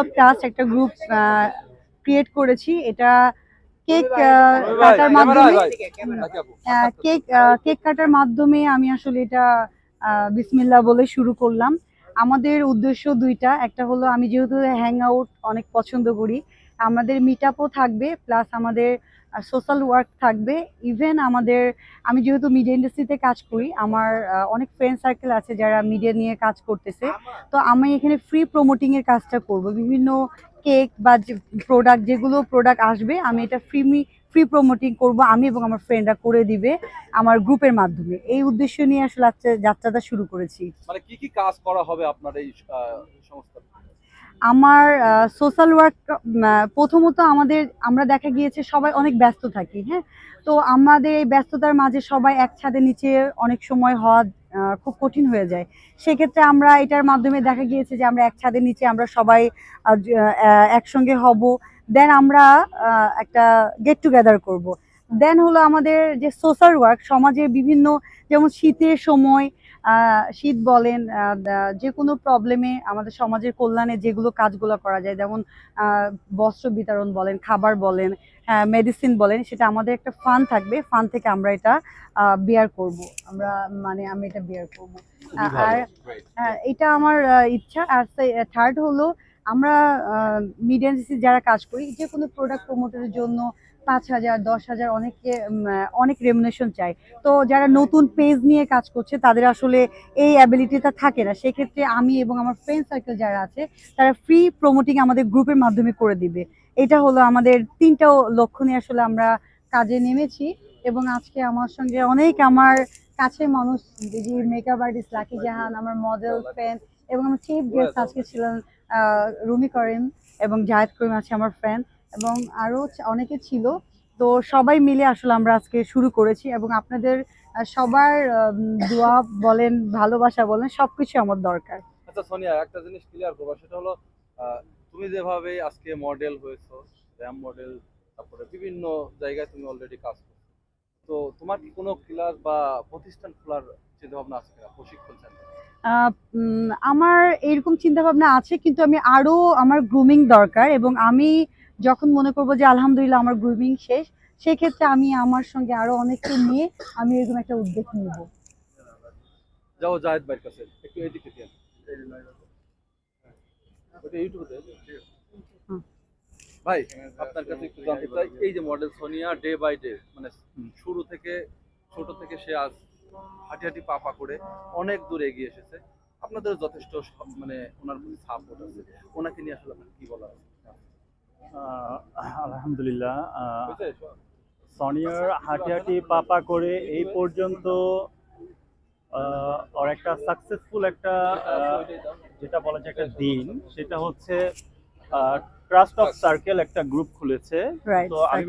Of trust একটা group create করেছি। এটা কেক কাটার মাধ্যমে কেক কেক কাটার মাধ্যমে আমি আসলে এটা বিসমিল্লা বিসমিল্লাহ বলে শুরু করলাম। আমাদের উদ্দেশ্য দুইটা। একটা হলো আমি যেহেতু হ্যাং আউট অনেক পছন্দ করি আমাদের মিট থাকবে প্লাস আমাদের সোশ্যাল ওয়ার্ক থাকবে। ইভেন আমাদের আমি যেহেতু মিডিয়া ইন্ডাস্ট্রিতে কাজ করি আমার অনেক ফ্রেন্ড সার্কেল আছে যারা মিডিয়া নিয়ে কাজ করতেছে। তো আমি এখানে ফ্রি প্রমোটিং এর কাজটা করব। বিভিন্ন কেক বা যে প্রোডাক্ট যেগুলো প্রোডাক্ট আসবে আমি এটা ফ্রি ফ্রি প্রমোটিং করব আমি এবং আমার ফ্রেন্ডরা করে দিবে আমার গ্রুপের মাধ্যমে। এই উদ্দেশ্য নিয়ে আসলে আজকে যাত্রাটা শুরু করেছি। মানে কি কি কাজ করা হবে আপনার এই সংস্থা আমার সোশ্যাল ওয়ার্ক প্রথমত আমাদের, আমরা দেখা গিয়েছে সবাই অনেক ব্যস্ত থাকি হ্যাঁ? তো আমাদের এই ব্যস্ততার মাঝে সবাই এক ছাদের নিচে অনেক সময় হওয়া খুব কঠিন হয়ে যায়। সেক্ষেত্রে আমরা এটার মাধ্যমে দেখা গিয়েছে যে আমরা এক ছাদের নিচে আমরা সবাই একসঙ্গে হব। দেন আমরা একটা গেট টুগেদার করব। দেন হলো আমাদের যে সোশ্যাল ওয়ার্ক সমাজের বিভিন্ন, যেমন শীতের সময় শীত বলেন যে কোনো প্রবলেমে আমাদের সমাজের কল্যাণে যেগুলো কাজগুলো করা যায় যেমন বস্ত্র বিতরণ বলেন খাবার বলেন মেডিসিন বলেন সেটা আমাদের একটা ফান থাকবে। ফান থেকে আমরা এটা বিয়ার করব। আমরা মানে আমি এটা বিয়ার করব। আর হ্যাঁ এটা আমার ইচ্ছা। আর থার্ড হলো আমরা মিডিয়া যারা কাজ করি যে কোনো প্রোডাক্ট প্রমোটের জন্য পাঁচ হাজার দশ হাজার অনেকে উম, আহ, অনেক রেমুনেশন চাই। তো যারা নতুন পেজ নিয়ে কাজ করছে তাদের আসলে এই অ্যাবিলিটিটা থাকে না। সেক্ষেত্রে আমি এবং আমার ফ্রেন্ড সার্কেল যারা আছে তারা ফ্রি প্রমোটিং আমাদের গ্রুপের মাধ্যমে করে দিবে। এটা হলো আমাদের তিনটা লক্ষ্য নিয়ে আসলে আমরা কাজে নেমেছি এবং আজকে আমার সঙ্গে অনেক আমার কাছে মানুষ দিদি মেকআপ আর্টিস্ট লাকি জাহান আমার মডেল ফ্রেন্ড এবং আমার চিফ গেস্ট আজকে ছিলেন রুমি করিম এবং জায়েদ করিম আছে আমার ফ্রেন্ড এবং আরও অনেকে ছিল। তো সবাই মিলে আসলে আমরা আজকে শুরু করেছি এবং আপনাদের সবার দোয়া বলেন, ভালোবাসা বলেন সব সবকিছু আমার দরকার। আচ্ছা সোনিয়া, একটা জিনিস ক্লিয়ার করবা, সেটা হলো তুমি যেভাবে আজকে মডেল হয়েছো র্যাম মডেল তারপরে বিভিন্ন জায়গায় তুমি অলরেডি কাজ করছ। তো তোমার কি কোনো ক্লাস বা প্রতিষ্ঠান খোলার চিন্তা ভাবনা আছে কিনা? প্রশিক্ষণ সেন্টার আমার এরকম চিন্তা ভাবনা আছে কিন্তু আমি আরও আমার গ্রুমিং দরকার এবং আমি যখন মনে করব যে আলহামদুলিল্লাহ আমার গ্রুমিং শেষ সেক্ষেত্রে আমি আমার সঙ্গে আরও অনেককে নিয়ে আমি এরকম একটা উদ্যোগ নিব। যাও জাহেদ ভাইয়ের কাছে একটু এদিকে দিয়ে ওটা ইউটিউবে। ভাই আপনার কাছে একটু জানতে চাই এই যে model Sonia day by day মানে শুরু থেকে ছোট থেকে সে আজ হাঁটি হাঁটি পা পা করে অনেক দূর এগিয়ে এসেছে। আপনাদের যথেষ্ট সব- মানে ওনার প্রতি সাপোর্ট আছে। ওনাকে নিয়ে আসলে আপনার কি বলার আছে? আহ, আলহামদুলিল্লাহ আহ, বুঝছে? সনিয়ার হাঁটি হাঁটি পাপা করে এই পর্যন্ত ওর একটা সাকসেসফুল একটা যেটা বলা যায় একটা দিন সেটা হচ্ছে ট্রাস্ট অফ সার্কেল একটা গ্রুপ খুলেছে। তো আমি